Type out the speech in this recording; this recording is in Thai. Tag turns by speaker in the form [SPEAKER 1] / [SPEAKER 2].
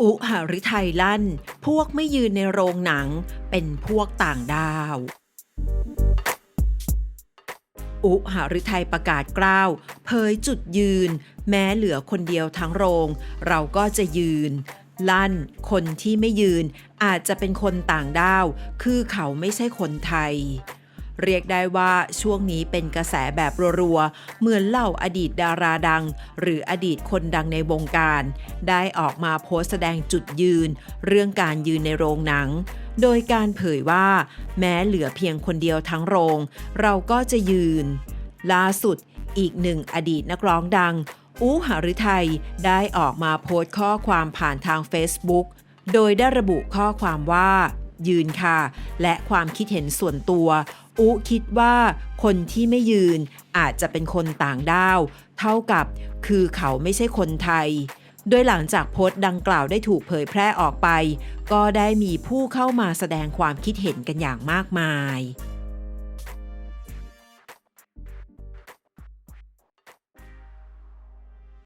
[SPEAKER 1] อุหฤทัยลั่น พวกไม่ยืนในโรงหนัง เป็นพวกต่างดาว อุหฤทัยประกาศกล้าวเผยจุดยืน แม้เหลือคนเดียวทั้งโรง เราก็จะยืน ลั่น คนที่ไม่ยืน อาจจะเป็นคนต่างด้าว คือเขาไม่ใช่คนไทย เรียกได้ว่าช่วงนี้เป็นกระแสแบบรัวๆ เหมือนเหล่าอดีตดาราดัง หรืออดีตคนดังในวงการ ได้ออกมาโพสต์แสดงจุดยืน เรื่องการยืนในโรงหนัง โดยการเผยว่า แม้เหลือเพียงคนเดียวทั้งโรง เราก็จะยืน ล่าสุดอีกหนึ่งอดีตนักร้องดัง อูหฤทัยได้ออกมาโพสต์ข้อความผ่านทาง Facebook โดยได้ระบุข้อความว่า ยืนค่ะ และความคิดเห็นส่วนตัว อุคิดว่าคนที่ไม่ยืนอาจจะเป็นคนต่างด้าว เท่ากับคือเขาไม่ใช่คนไทย โดยหลังจากโพสต์ดังกล่าวได้ถูกเผยแพร่ออกไป ก็ได้มีผู้เข้ามาแสดงความคิดเห็นกันอย่างมากมาย